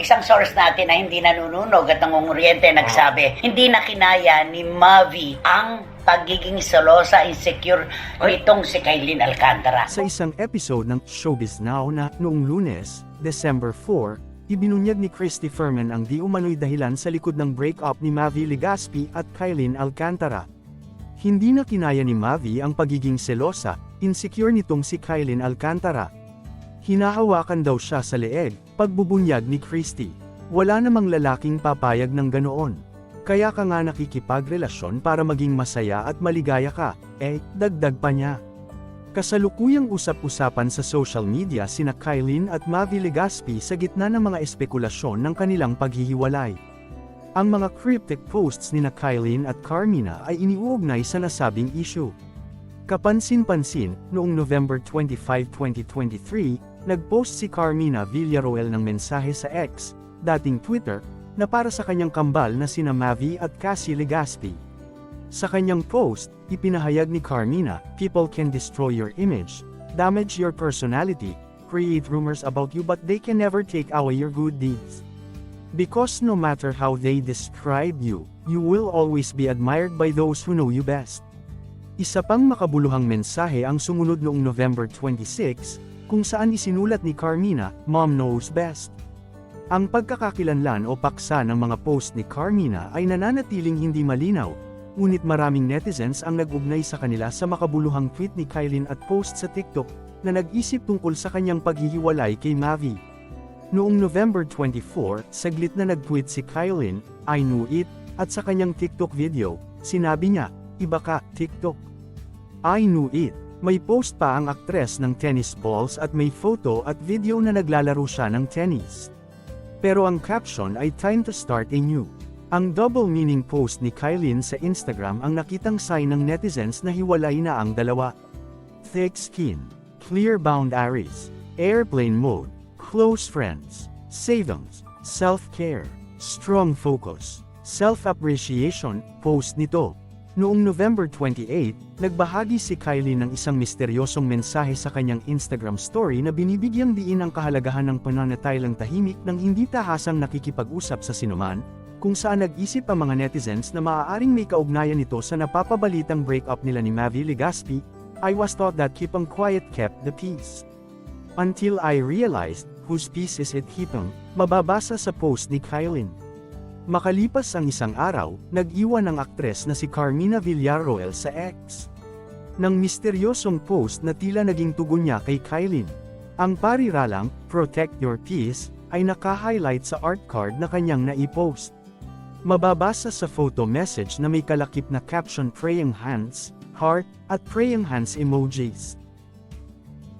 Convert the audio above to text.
isang source natin na hindi nanununog at nangunguryente nagsabi, hindi na kinaya ni Mavi ang pagiging solosa, insecure nitong si Kailin Alcantara. Sa isang episode ng Showbiz Now na noong lunes, December 4, ibinunyag ni Christy Furman ang di umano'y dahilan sa likod ng breakup ni Mavi Legaspi at Kylin Alcantara. Hindi na kinaya ni Mavi ang pagiging selosa, insecure nitong si Kylin Alcantara. Hinahawakan daw siya sa leeg, pagbubunyag ni Christy. Wala namang lalaking papayag ng ganoon. Kaya ka nga nakikipagrelasyon para maging masaya at maligaya ka, eh, dagdag pa niya. Kasalukuyang usap-usapan sa social media sina Kylin at Mavi Legaspi sa gitna ng mga espekulasyon ng kanilang paghihiwalay. Ang mga cryptic posts ni na Kylin at Carmina ay iniuugnay sa nasabing issue. Kapansin-pansin, noong November 25, 2023, nagpost si Carmina Villaroel ng mensahe sa X, dating Twitter, na para sa kanyang kambal na sina Mavi at Cassie Legaspi. Sa kanyang post, ipinahayag ni Carmina, people can destroy your image, damage your personality, create rumors about you but they can never take away your good deeds. Because no matter how they describe you, you will always be admired by those who know you best. Isa pang makabuluhang mensahe ang sumunod noong November 26, kung saan isinulat ni Carmina, Mom knows best. Ang pagkakakilanlan o paksa ng mga post ni Carmina ay nananatiling hindi malinaw, ngunit maraming netizens ang nag-ugnay sa kanila sa makabuluhang tweet ni Kylin at post sa TikTok, na nag-isip tungkol sa kanyang paghihiwalay kay Mavi. Noong November 24, saglit na nag-tweet si Kylin, I knew it, at sa kanyang TikTok video, sinabi niya, iba ka, TikTok. I knew it. May post pa ang aktres ng tennis balls at may photo at video na naglalaro siya ng tennis. Pero ang caption ay time to start anew. Ang double meaning post ni Kylin sa Instagram ang nakitang sign ng netizens na hiwalay na ang dalawa. Thick skin, clear boundaries, airplane mode, close friends, savings, self-care, strong focus, self-appreciation, post nito. Noong November 28, nagbahagi si Kylie ng isang misteryosong mensahe sa kanyang Instagram story na binibigyang diin ang kahalagahan ng pananatilang tahimik ng hindi tahasang nakikipag-usap sa sinuman, kung saan nag-isip ang mga netizens na maaaring may kaugnayan nito sa napapabalitang breakup nila ni Mavi Legaspi, I was taught that keeping quiet kept the peace. Until I realized, whose peace is it keeping, mababasa sa post ni Kylin. Makalipas ang isang araw, nag-iwan ang aktres na si Carmina Villaroel sa X. Nang misteryosong post na tila naging tugon niya kay Kylin. Ang pariralang, Protect Your Peace, ay naka-highlight sa art card na kanyang naipost. Mababasa sa photo message na may kalakip na caption praying hands, heart, at praying hands emojis.